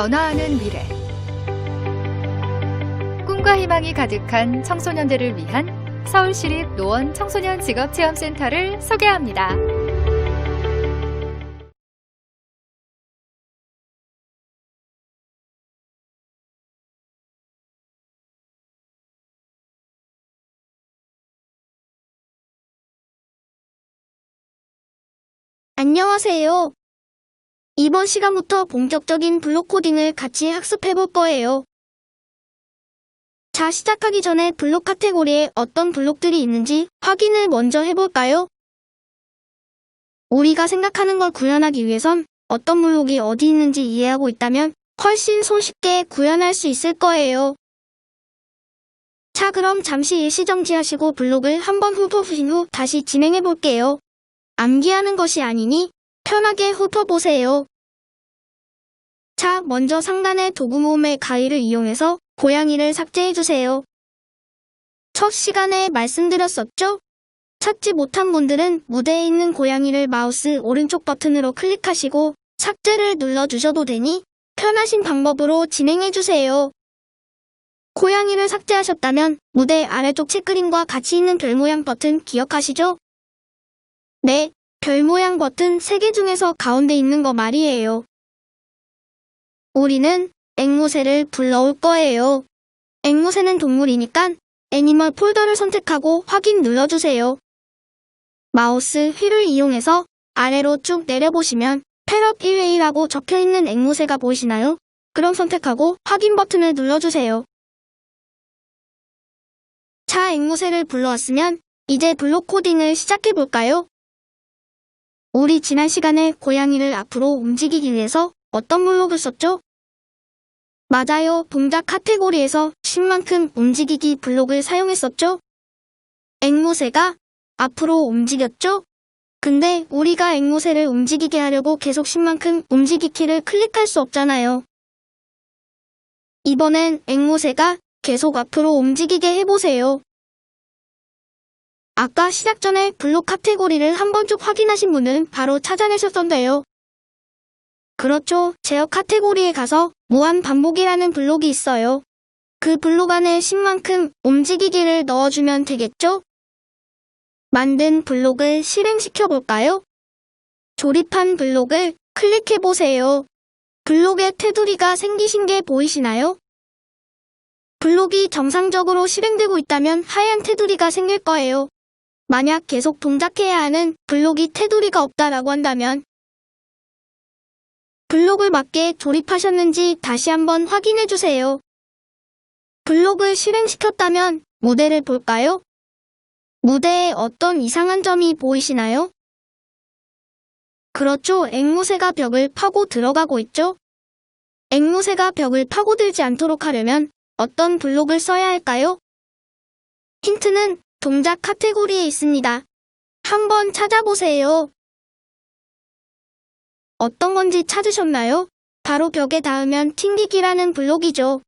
변화하는 미래. 꿈과 희망이 가득한 청소년들을 위한 서울시립 노원 청소년 직업 체험센터를 소개합니다. 안녕하세요. 이번 시간부터 본격적인 블록 코딩을 같이 학습해 볼 거예요. 자, 시작하기 전에 블록 카테고리에 어떤 블록들이 있는지 확인을 먼저 해볼까요? 우리가 생각하는 걸 구현하기 위해선 어떤 블록이 어디 있는지 이해하고 있다면 훨씬 손쉽게 구현할 수 있을 거예요. 자, 그럼 잠시 일시 정지하시고 블록을 한번 훑어보신 후 다시 진행해 볼게요. 암기하는 것이 아니니 편하게 훑어보세요. 자, 먼저 상단의 도구 모음의 가위를 이용해서 고양이를 삭제해주세요. 첫 시간에 말씀드렸었죠? 찾지 못한 분들은 무대에 있는 고양이를 마우스 오른쪽 버튼으로 클릭하시고 삭제를 눌러주셔도 되니 편하신 방법으로 진행해주세요. 고양이를 삭제하셨다면 무대 아래쪽 책그림과 같이 있는 별 모양 버튼 기억하시죠? 네, 별 모양 버튼 3개 중에서 가운데 있는 거 말이에요. 우리는 앵무새를 불러올 거예요. 앵무새는 동물이니까 애니멀 폴더를 선택하고 확인 눌러주세요. 마우스 휠을 이용해서 아래로 쭉 내려보시면 패럿 1웨이라고 적혀있는 앵무새가 보이시나요? 그럼 선택하고 확인 버튼을 눌러주세요. 자, 앵무새를 불러왔으면 이제 블록 코딩을 시작해볼까요? 우리 지난 시간에 고양이를 앞으로 움직이기 위해서 어떤 블록을 썼죠? 맞아요. 동작 카테고리에서 10만큼 움직이기 블록을 사용했었죠? 앵무새가 앞으로 움직였죠? 근데 우리가 앵무새를 움직이게 하려고 계속 10만큼 움직이기를 클릭할 수 없잖아요. 이번엔 앵무새가 계속 앞으로 움직이게 해보세요. 아까 시작 전에 블록 카테고리를 한번 쭉 확인하신 분은 바로 찾아내셨던데요. 그렇죠. 제어 카테고리에 가서 무한 반복이라는 블록이 있어요. 그 블록 안에 10만큼 움직이기를 넣어주면 되겠죠? 만든 블록을 실행시켜 볼까요? 조립한 블록을 클릭해 보세요. 블록에 테두리가 생기신 게 보이시나요? 블록이 정상적으로 실행되고 있다면 하얀 테두리가 생길 거예요. 만약 계속 동작해야 하는 블록이 테두리가 없다라고 한다면 블록을 맞게 조립하셨는지 다시 한번 확인해 주세요. 블록을 실행시켰다면 무대를 볼까요? 무대에 어떤 이상한 점이 보이시나요? 그렇죠. 앵무새가 벽을 파고 들어가고 있죠? 앵무새가 벽을 파고들지 않도록 하려면 어떤 블록을 써야 할까요? 힌트는 동작 카테고리에 있습니다. 한번 찾아보세요. 어떤 건지 찾으셨나요? 바로 벽에 닿으면 튕기기라는 블록이죠.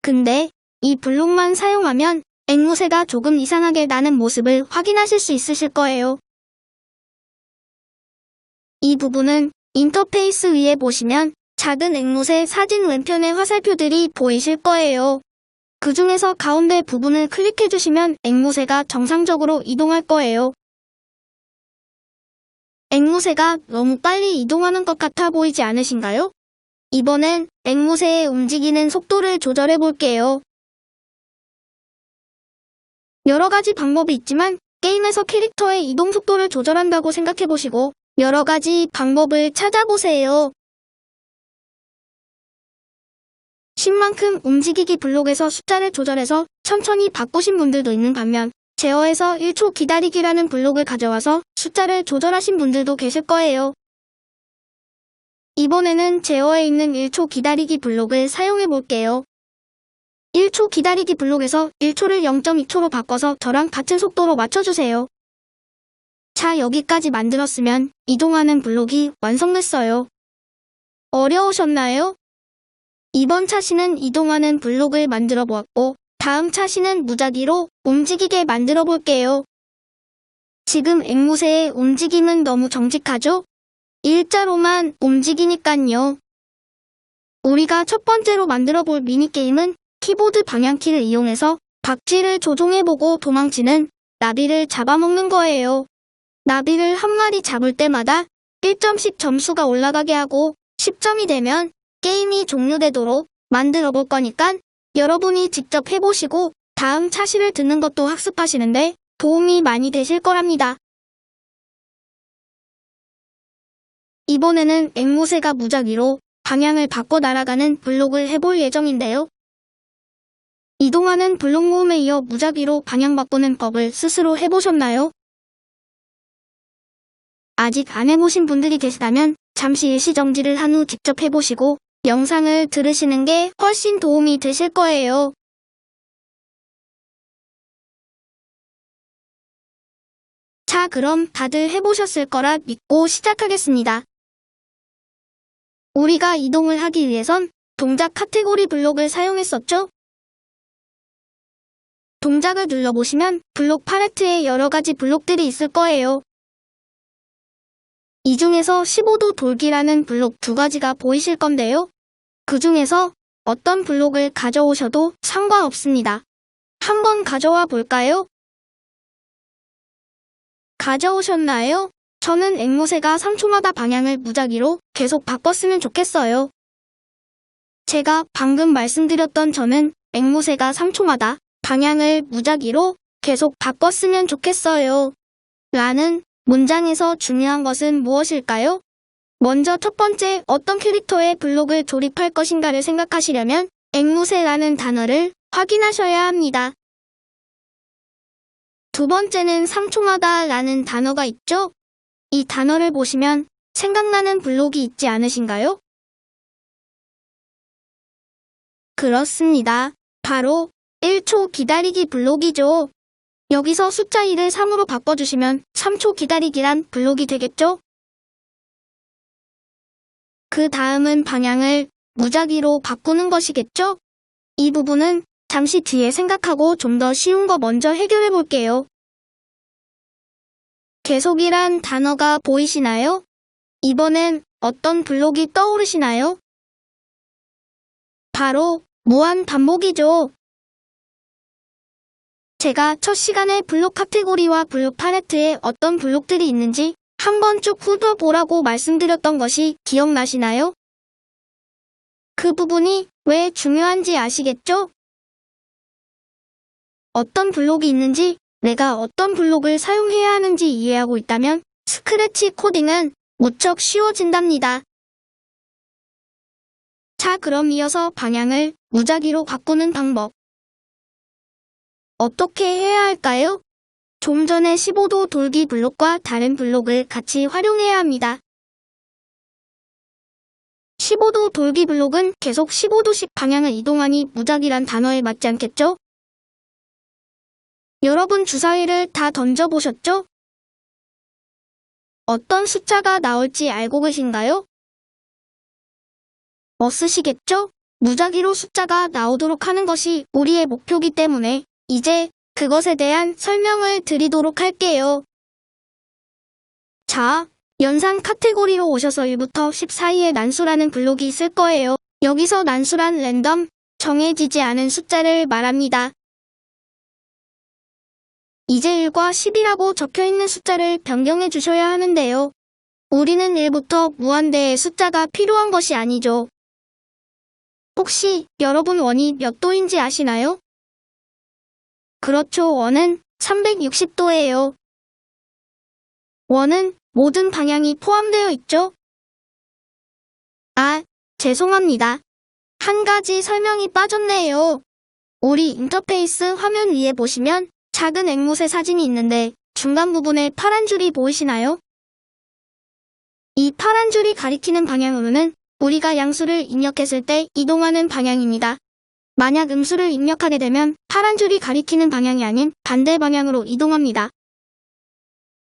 근데 이 블록만 사용하면 앵무새가 조금 이상하게 나는 모습을 확인하실 수 있으실 거예요. 이 부분은 인터페이스 위에 보시면 작은 앵무새 사진 왼편의 화살표들이 보이실 거예요. 그 중에서 가운데 부분을 클릭해 주시면 앵무새가 정상적으로 이동할 거예요. 앵무새가 너무 빨리 이동하는 것 같아 보이지 않으신가요? 이번엔 앵무새의 움직이는 속도를 조절해 볼게요. 여러 가지 방법이 있지만 게임에서 캐릭터의 이동 속도를 조절한다고 생각해 보시고 여러 가지 방법을 찾아보세요. 10만큼 움직이기 블록에서 숫자를 조절해서 천천히 바꾸신 분들도 있는 반면 제어에서 1초 기다리기라는 블록을 가져와서 숫자를 조절하신 분들도 계실 거예요. 이번에는 제어에 있는 1초 기다리기 블록을 사용해 볼게요. 1초 기다리기 블록에서 1초를 0.2초로 바꿔서 저랑 같은 속도로 맞춰주세요. 자, 여기까지 만들었으면 이동하는 블록이 완성됐어요. 어려우셨나요? 이번 차시는 이동하는 블록을 만들어 보았고, 다음 차시는 무작위로 움직이게 만들어 볼게요. 지금 앵무새의 움직임은 너무 정직하죠? 일자로만 움직이니깐요. 우리가 첫 번째로 만들어 볼 미니게임은 키보드 방향키를 이용해서 박쥐를 조종해보고 도망치는 나비를 잡아먹는 거예요. 나비를 한 마리 잡을 때마다 1점씩 점수가 올라가게 하고 10점이 되면 게임이 종료되도록 만들어 볼 거니까 여러분이 직접 해보시고 다음 차시를 듣는 것도 학습하시는데 도움이 많이 되실 거랍니다. 이번에는 앵무새가 무작위로 방향을 바꿔 날아가는 블록을 해볼 예정인데요. 이동하는 블록 모음에 이어 무작위로 방향 바꾸는 법을 스스로 해보셨나요? 아직 안 해보신 분들이 계시다면 잠시 일시정지를 한 후 직접 해보시고 영상을 들으시는 게 훨씬 도움이 되실 거예요. 자, 그럼 다들 해보셨을 거라 믿고 시작하겠습니다. 우리가 이동을 하기 위해선 동작 카테고리 블록을 사용했었죠? 동작을 눌러보시면 블록 팔레트에 여러 가지 블록들이 있을 거예요. 이 중에서 15도 돌기라는 블록 두 가지가 보이실 건데요. 그 중에서 어떤 블록을 가져오셔도 상관없습니다. 한번 가져와 볼까요? 가져오셨나요? 저는 앵무새가 3초마다 방향을 무작위로 계속 바꿨으면 좋겠어요. 제가 방금 말씀드렸던 저는 앵무새가 3초마다 방향을 무작위로 계속 바꿨으면 좋겠어요. 라는 문장에서 중요한 것은 무엇일까요? 먼저 첫 번째 어떤 캐릭터의 블록을 조립할 것인가를 생각하시려면 앵무새라는 단어를 확인하셔야 합니다. 두 번째는 3초마다 라는 단어가 있죠? 이 단어를 보시면 생각나는 블록이 있지 않으신가요? 그렇습니다. 바로 1초 기다리기 블록이죠. 여기서 숫자 2를 3으로 바꿔주시면 3초 기다리기란 블록이 되겠죠? 그 다음은 방향을 무작위로 바꾸는 것이겠죠? 이 부분은 잠시 뒤에 생각하고 좀 더 쉬운 거 먼저 해결해 볼게요. 계속이란 단어가 보이시나요? 이번엔 어떤 블록이 떠오르시나요? 바로 무한 반복이죠. 제가 첫 시간에 블록 카테고리와 블록 팔레트에 어떤 블록들이 있는지 한번 쭉 훑어보라고 말씀드렸던 것이 기억나시나요? 그 부분이 왜 중요한지 아시겠죠? 어떤 블록이 있는지 내가 어떤 블록을 사용해야 하는지 이해하고 있다면 스크래치 코딩은 무척 쉬워진답니다. 자, 그럼 이어서 방향을 무작위로 바꾸는 방법. 어떻게 해야 할까요? 좀 전에 15도 돌기 블록과 다른 블록을 같이 활용해야 합니다. 15도 돌기 블록은 계속 15도씩 방향을 이동하니 무작위란 단어에 맞지 않겠죠? 여러분 주사위를 다 던져보셨죠? 어떤 숫자가 나올지 알고 계신가요? 멋쓰시겠죠? 무작위로 숫자가 나오도록 하는 것이 우리의 목표기 때문에 이제 그것에 대한 설명을 드리도록 할게요. 자, 연산 카테고리로 오셔서 1부터 10 사이에 난수라는 블록이 있을 거예요. 여기서 난수란 랜덤, 정해지지 않은 숫자를 말합니다. 이제 1과 10이라고 적혀 있는 숫자를 변경해 주셔야 하는데요. 우리는 1부터 무한대의 숫자가 필요한 것이 아니죠. 혹시 여러분 원이 몇 도인지 아시나요? 그렇죠. 원은 360도예요. 원은 모든 방향이 포함되어 있죠? 아, 죄송합니다. 한 가지 설명이 빠졌네요. 우리 인터페이스 화면 위에 보시면 작은 앵무새 사진이 있는데 중간 부분에 파란 줄이 보이시나요? 이 파란 줄이 가리키는 방향으로는 우리가 양수를 입력했을 때 이동하는 방향입니다. 만약 음수를 입력하게 되면 파란 줄이 가리키는 방향이 아닌 반대 방향으로 이동합니다.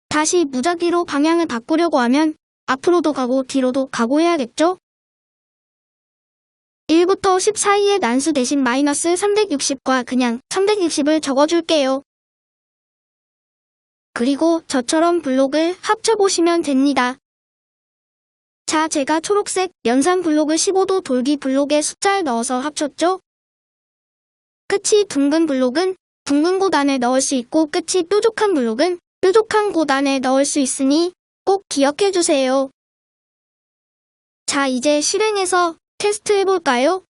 다시 무작위로 방향을 바꾸려고 하면 앞으로도 가고 뒤로도 가고 해야겠죠? 1부터 10 사이의 난수 대신 마이너스 360과 그냥 360을 적어줄게요. 그리고 저처럼 블록을 합쳐보시면 됩니다. 자, 제가 초록색 연산 블록을 15도 돌기 블록에 숫자를 넣어서 합쳤죠? 끝이 둥근 블록은 둥근 곳 안에 넣을 수 있고 끝이 뾰족한 블록은 뾰족한 곳 안에 넣을 수 있으니 꼭 기억해 주세요. 자, 이제 실행해서 테스트 해볼까요?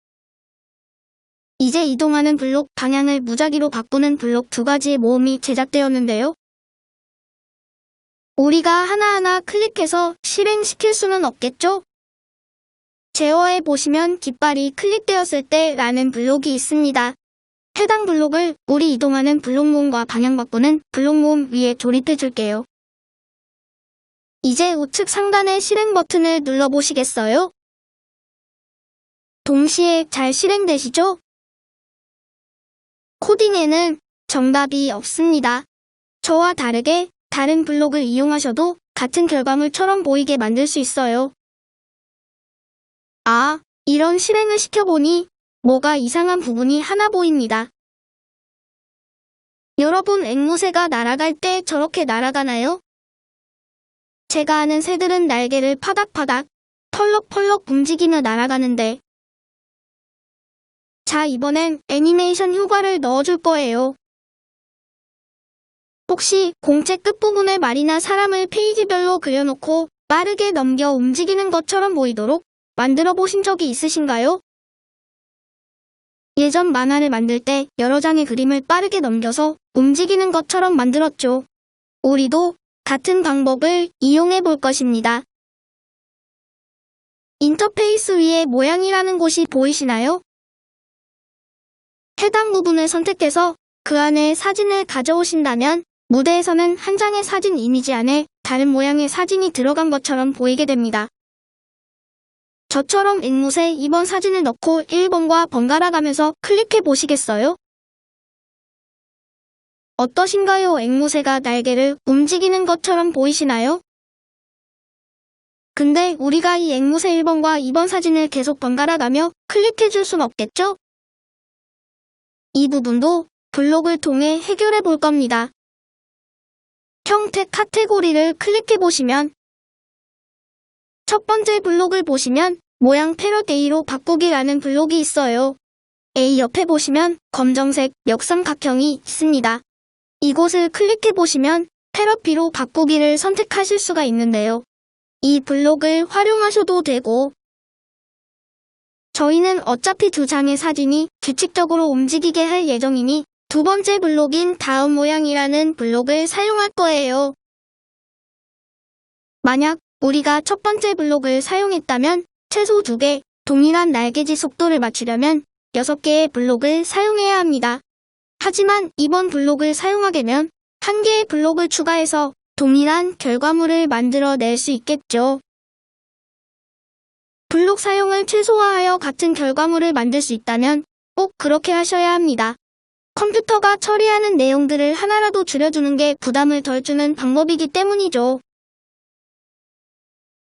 이제 이동하는 블록 방향을 무작위로 바꾸는 블록 두 가지의 모음이 제작되었는데요. 우리가 하나하나 클릭해서 실행시킬 수는 없겠죠? 제어해 보시면 깃발이 클릭되었을 때 라는 블록이 있습니다. 해당 블록을 우리 이동하는 블록 모음과 방향 바꾸는 블록 모음 위에 조립해 줄게요. 이제 우측 상단의 실행 버튼을 눌러보시겠어요? 동시에 잘 실행되시죠? 코딩에는 정답이 없습니다. 저와 다르게 다른 블록을 이용하셔도 같은 결과물처럼 보이게 만들 수 있어요. 아, 이런 실행을 시켜보니 뭐가 이상한 부분이 하나 보입니다. 여러분 앵무새가 날아갈 때 저렇게 날아가나요? 제가 아는 새들은 날개를 파닥파닥, 펄럭펄럭 움직이며 날아가는데 자, 이번엔 애니메이션 효과를 넣어줄 거예요. 혹시 공책 끝부분에 말이나 사람을 페이지별로 그려놓고 빠르게 넘겨 움직이는 것처럼 보이도록 만들어 보신 적이 있으신가요? 예전 만화를 만들 때 여러 장의 그림을 빠르게 넘겨서 움직이는 것처럼 만들었죠. 우리도 같은 방법을 이용해 볼 것입니다. 인터페이스 위에 모양이라는 곳이 보이시나요? 해당 부분을 선택해서 그 안에 사진을 가져오신다면 무대에서는 한 장의 사진 이미지 안에 다른 모양의 사진이 들어간 것처럼 보이게 됩니다. 저처럼 앵무새 2번 사진을 넣고 1번과 번갈아 가면서 클릭해 보시겠어요? 어떠신가요? 앵무새가 날개를 움직이는 것처럼 보이시나요? 근데 우리가 이 앵무새 1번과 2번 사진을 계속 번갈아 가며 클릭해 줄 순 없겠죠? 이 부분도 블록을 통해 해결해 볼 겁니다. 형태 카테고리를 클릭해 보시면 첫 번째 블록을 보시면 모양 패럿 A로 바꾸기라는 블록이 있어요. A 옆에 보시면 검정색 역삼각형이 있습니다. 이곳을 클릭해 보시면 패럿 B로 바꾸기를 선택하실 수가 있는데요. 이 블록을 활용하셔도 되고 저희는 어차피 두 장의 사진이 규칙적으로 움직이게 할 예정이니 두 번째 블록인 다음 모양이라는 블록을 사용할 거예요. 만약 우리가 첫 번째 블록을 사용했다면 최소 두 개, 동일한 날개짓 속도를 맞추려면 6개의 블록을 사용해야 합니다. 하지만 이번 블록을 사용하게 되면 한 개의 블록을 추가해서 동일한 결과물을 만들어낼 수 있겠죠. 블록 사용을 최소화하여 같은 결과물을 만들 수 있다면 꼭 그렇게 하셔야 합니다. 컴퓨터가 처리하는 내용들을 하나라도 줄여주는 게 부담을 덜 주는 방법이기 때문이죠.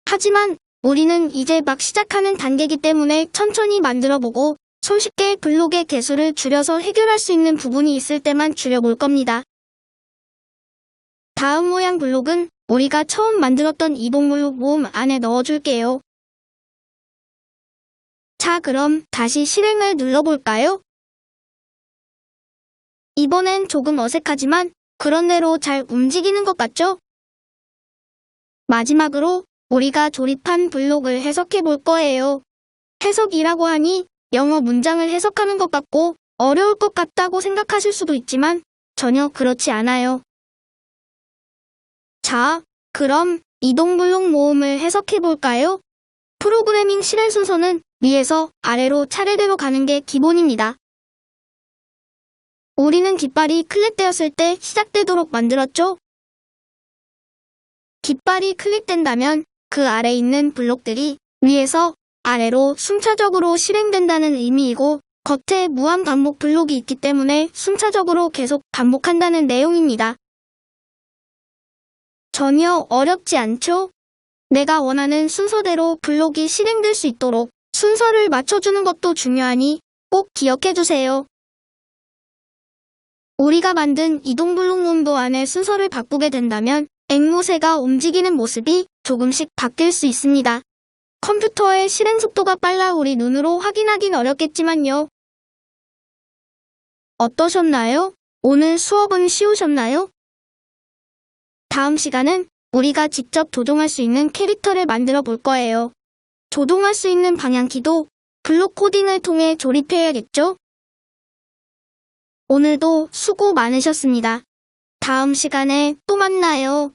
하지만 우리는 이제 막 시작하는 단계이기 때문에 천천히 만들어보고 손쉽게 블록의 개수를 줄여서 해결할 수 있는 부분이 있을 때만 줄여볼 겁니다. 다음 모양 블록은 우리가 처음 만들었던 이동블록 모음 안에 넣어줄게요. 자, 그럼 다시 실행을 눌러볼까요? 이번엔 조금 어색하지만 그런 대로 잘 움직이는 것 같죠? 마지막으로 우리가 조립한 블록을 해석해 볼 거예요. 해석이라고 하니 영어 문장을 해석하는 것 같고 어려울 것 같다고 생각하실 수도 있지만 전혀 그렇지 않아요. 자, 그럼 이동 블록 모음을 해석해 볼까요? 프로그래밍 실행 순서는 위에서 아래로 차례대로 가는 게 기본입니다. 우리는 깃발이 클릭되었을 때 시작되도록 만들었죠? 깃발이 클릭된다면 그 아래 있는 블록들이 위에서 아래로 순차적으로 실행된다는 의미이고 겉에 무한 반복 블록이 있기 때문에 순차적으로 계속 반복한다는 내용입니다. 전혀 어렵지 않죠? 내가 원하는 순서대로 블록이 실행될 수 있도록 순서를 맞춰주는 것도 중요하니 꼭 기억해주세요. 우리가 만든 이동 블록 몬도 안에 순서를 바꾸게 된다면 앵무새가 움직이는 모습이 조금씩 바뀔 수 있습니다. 컴퓨터의 실행 속도가 빨라 우리 눈으로 확인하긴 어렵겠지만요. 어떠셨나요? 오늘 수업은 쉬우셨나요? 다음 시간은 우리가 직접 조종할 수 있는 캐릭터를 만들어 볼 거예요. 조종할 수 있는 방향키도 블록 코딩을 통해 조립해야겠죠? 오늘도 수고 많으셨습니다. 다음 시간에 또 만나요.